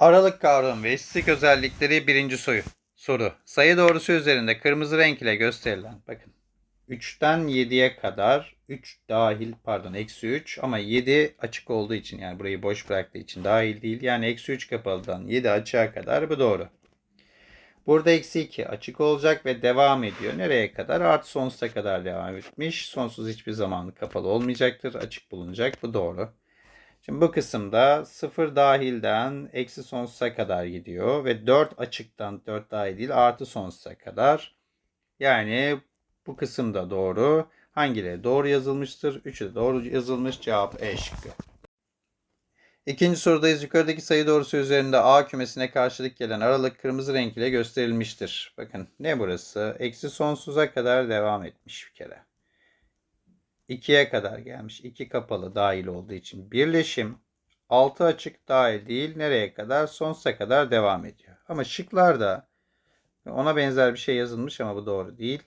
Aralık kavramı ve istatistik özellikleri birinci soyu. Soru. Sayı doğrusu üzerinde kırmızı renk ile gösterilen bakın 3'ten 7'ye kadar 3 dahil pardon eksi 3 ama 7 açık olduğu için yani burayı boş bıraktığı için dahil değil. Yani eksi 3 kapalıdan 7 açığa kadar bu doğru. Burada eksi 2 açık olacak ve devam ediyor. Nereye kadar? Artı sonsuza kadar devam etmiş. Sonsuz hiçbir zaman kapalı olmayacaktır. Açık bulunacak. Bu doğru. Şimdi bu kısımda 0 dahilden eksi sonsuza kadar gidiyor ve 4 açıktan 4 dahil değil artı sonsuza kadar. Yani bu kısımda doğru. Hangileri doğru yazılmıştır? 3'ü de doğru yazılmış. Cevap E şıkkı. İkinci sorudayız. Yukarıdaki sayı doğrusu üzerinde A kümesine karşılık gelen aralık kırmızı renk ile gösterilmiştir. Bakın ne burası? Eksi sonsuza kadar devam etmiş bir kere. 2'ye kadar gelmiş. 2 kapalı dahil olduğu için birleşim 6 açık dahil değil. Nereye kadar? Sonsuza kadar devam ediyor. Ama şıklarda ona benzer bir şey yazılmış ama bu doğru değil.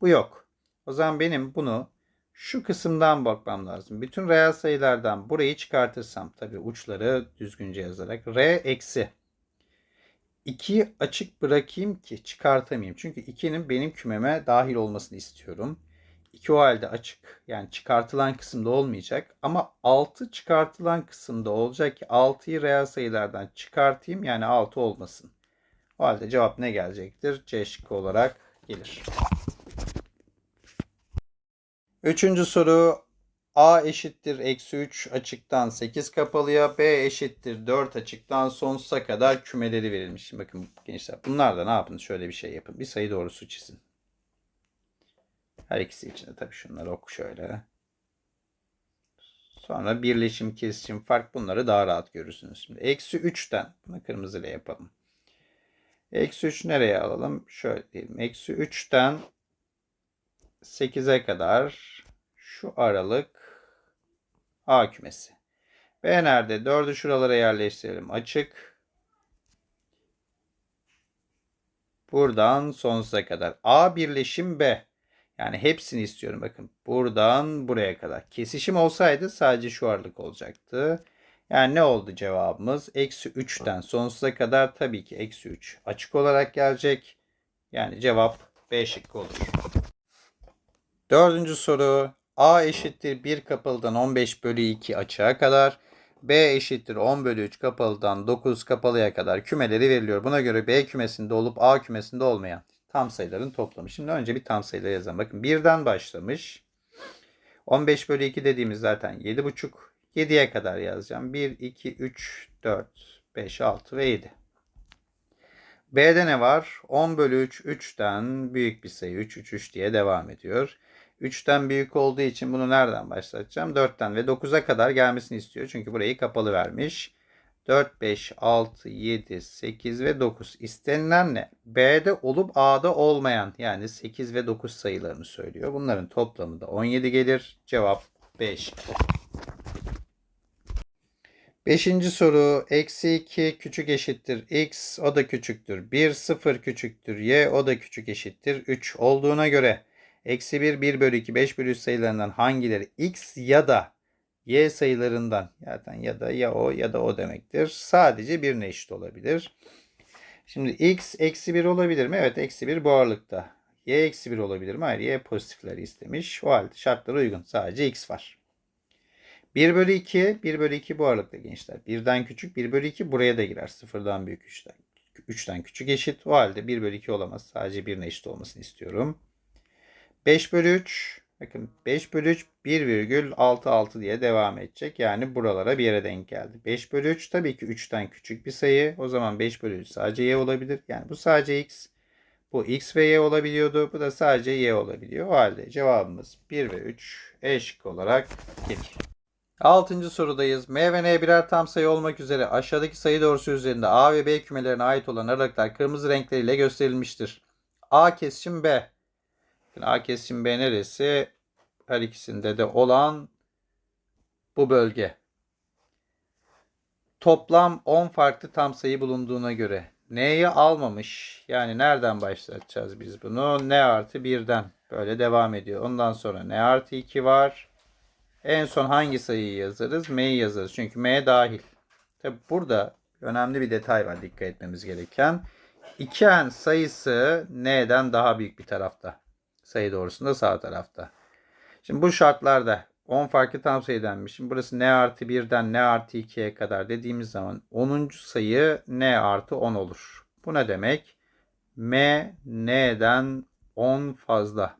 Bu yok. O zaman benim bunu şu kısımdan bakmam lazım. Bütün reel sayılardan burayı çıkartırsam tabii uçları düzgünce yazarak r eksi 2'yi açık bırakayım ki çıkartamayayım. Çünkü 2'nin benim kümeme dahil olmasını istiyorum. 2 o halde açık. Yani çıkartılan kısımda olmayacak. Ama 6 çıkartılan kısımda olacak ki 6'yı reel sayılardan çıkartayım. Yani 6 olmasın. O halde cevap ne gelecektir? C şıkkı olarak gelir. Üçüncü soru A eşittir eksi 3 açıktan 8 kapalıya B eşittir 4 açıktan sonsuza kadar kümeleri verilmiş. Bakın gençler bunlar da ne yapın? Şöyle bir şey yapın. Bir sayı doğrusu çizin. Her ikisi için de tabii şunları oku şöyle. Sonra birleşim, kesişim, fark bunları daha rahat görürsünüz. Şimdi eksi 3'ten bunu kırmızıyla yapalım. Eksi 3 nereye alalım? Şöyle diyelim. Eksi 3'ten 8'e kadar şu aralık A kümesi. B nerede? 4'ü şuralara yerleştirelim. Açık. Buradan sonsuza kadar. A birleşim B. Yani hepsini istiyorum. Bakın buradan buraya kadar. Kesişim olsaydı sadece şu aralık olacaktı. Yani ne oldu cevabımız? Eksi 3'ten sonsuza kadar tabii ki eksi 3 açık olarak gelecek. Yani cevap B şıkkı olur. Dördüncü soru. A eşittir 1 kapalıdan 15 bölü 2 açığa kadar. B eşittir 10 bölü 3 kapalıdan 9 kapalıya kadar kümeleri veriliyor. Buna göre B kümesinde olup A kümesinde olmayan tam sayıların toplamı. Şimdi önce bir tam sayıları yazalım. Bakın 1'den başlamış. 15 bölü 2 dediğimiz zaten 7,5. 7'ye kadar yazacağım. 1, 2, 3, 4, 5, 6 ve 7. B'de ne var? 10 bölü 3, 3'ten büyük bir sayı. 3, 3, 3 diye devam ediyor. 3'ten büyük olduğu için bunu nereden başlatacağım? 4'ten ve 9'a kadar gelmesini istiyor. Çünkü burayı kapalı vermiş. 4, 5, 6, 7, 8 ve 9. İstenilen ne? B'de olup A'da olmayan yani 8 ve 9 sayılarını söylüyor. Bunların toplamı da 17 gelir. Cevap 5. Beşinci soru. Eksi 2 küçük eşittir x o da küçüktür. 1 0 küçüktür y o da küçük eşittir 3 olduğuna göre eksi 1 1 bölü 2 5 bölü 3 sayılarından hangileri x ya da y sayılarından zaten ya da ya o ya da o demektir. Sadece birine eşit olabilir. Şimdi x eksi 1 olabilir mi? Evet eksi 1 bu ağırlıkta. Y eksi 1 olabilir mi? Hayır y pozitifleri istemiş. O halde şartlara uygun. Sadece x var. 1 bölü 2, 1 bölü 2 bu aralıkta gençler. 1'den küçük, 1 bölü 2 buraya da girer. 0'dan büyük 3'ten. 3'ten küçük eşit. O halde 1 bölü 2 olamaz. Sadece 1'in eşit olmasını istiyorum. 5 bölü 3, bakın 5 bölü 3 1,66 diye devam edecek. Yani buralara bir yere denk geldi. 5 bölü 3 tabii ki 3'ten küçük bir sayı. O zaman 5 bölü 3 sadece y olabilir. Yani bu sadece x. Bu x ve y olabiliyordu. Bu da sadece y olabiliyor. O halde cevabımız 1 ve 3 E şıkkı olarak gelir. Altıncı sorudayız. M ve N birer tam sayı olmak üzere aşağıdaki sayı doğrusu üzerinde A ve B kümelerine ait olan aralıklar kırmızı renkleriyle gösterilmiştir. A kesişim B. Şimdi A kesişim B neresi? Her ikisinde de olan bu bölge. Toplam 10 farklı tam sayı bulunduğuna göre N'yi almamış. Yani nereden başlatacağız biz bunu? N artı 1'den. Böyle devam ediyor. Ondan sonra N artı 2 var. En son hangi sayıyı yazarız? M'yi yazarız. Çünkü M dahil. Tabi burada Önemli bir detay var dikkat etmemiz gereken. 2n sayısı n'den daha büyük bir tarafta. Sayı doğrusunda sağ tarafta. Şimdi bu şartlarda 10 farklı tam sayı denmiş. Şimdi burası n artı 1'den n artı 2'ye kadar dediğimiz zaman 10. sayı n artı 10 olur. Bu ne demek? m n'den 10 fazla.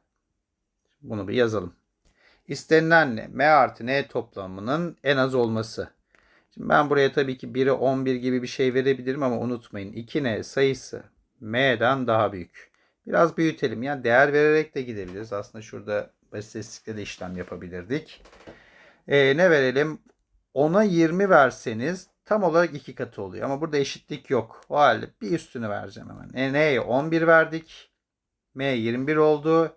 Bunu bir yazalım. İstenilen ne? m artı n toplamının en az olması. Şimdi ben buraya tabii ki 1'e 11 gibi bir şey verebilirim ama unutmayın 2n sayısı m'den daha büyük. Biraz büyütelim. Yani değer vererek de gidebiliriz. Aslında şurada basit de işlem yapabilirdik. Ee, ne verelim? 10'a 20 verseniz tam olarak iki katı oluyor. Ama burada eşitlik yok. O halde bir üstünü vereceğim hemen. E, n'ye 11 verdik. m 21 oldu.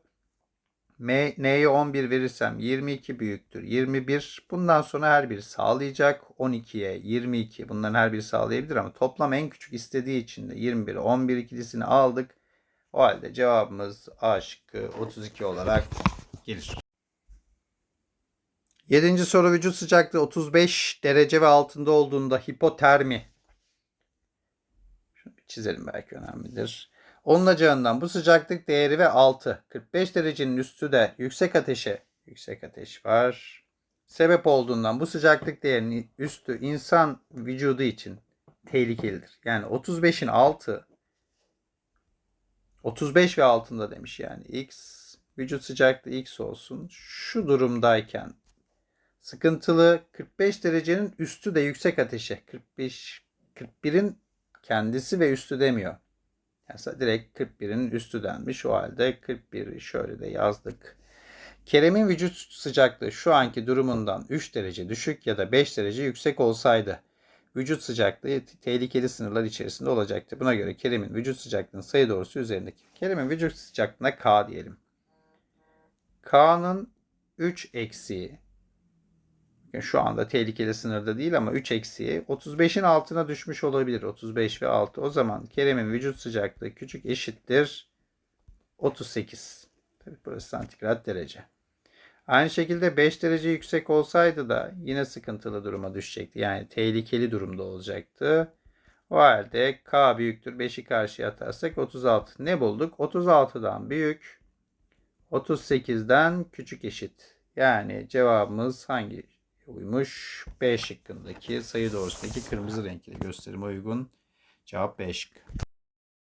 M, N'ye 11 verirsem 22 büyüktür. 21. Bundan sonra her biri sağlayacak. 12'ye 22. Bunların her biri sağlayabilir ama toplam en küçük istediği için de 21, 11 ikilisini aldık. O halde cevabımız A şıkkı 32 olarak gelir. Yedinci soru vücut sıcaklığı 35 derece ve altında olduğunda hipotermi. Şunu bir çizelim belki önemlidir. Olunacağından bu sıcaklık değeri ve altı. 45 derecenin üstü de yüksek ateşe yüksek ateş var. Sebep olduğundan bu sıcaklık değerinin üstü insan vücudu için tehlikelidir. Yani 35'in altı 35 ve altında demiş yani x vücut sıcaklığı x olsun. Şu durumdayken sıkıntılı 45 derecenin üstü de yüksek ateşe 45 41'in kendisi ve üstü demiyor. Yani direkt 41'in üstü denmiş. O halde 41'i şöyle de yazdık. Kerem'in vücut sıcaklığı şu anki durumundan 3 derece düşük ya da 5 derece yüksek olsaydı vücut sıcaklığı tehlikeli sınırlar içerisinde olacaktı. Buna göre Kerem'in vücut sıcaklığının sayı doğrusu üzerindeki. Kerem'in vücut sıcaklığına K diyelim. K'nın 3 eksiği şu anda tehlikeli sınırda değil ama 3 eksiği 35'in altına düşmüş olabilir. 35 ve 6. O zaman Kerem'in vücut sıcaklığı küçük eşittir 38. Tabii burası santigrat derece. Aynı şekilde 5 derece yüksek olsaydı da yine sıkıntılı duruma düşecekti. Yani tehlikeli durumda olacaktı. O halde K büyüktür. 5'i karşıya atarsak 36. Ne bulduk? 36'dan büyük. 38'den küçük eşit. Yani cevabımız hangi uymuş? B şıkkındaki sayı doğrusundaki kırmızı renkli gösterime uygun. Cevap B şıkkı.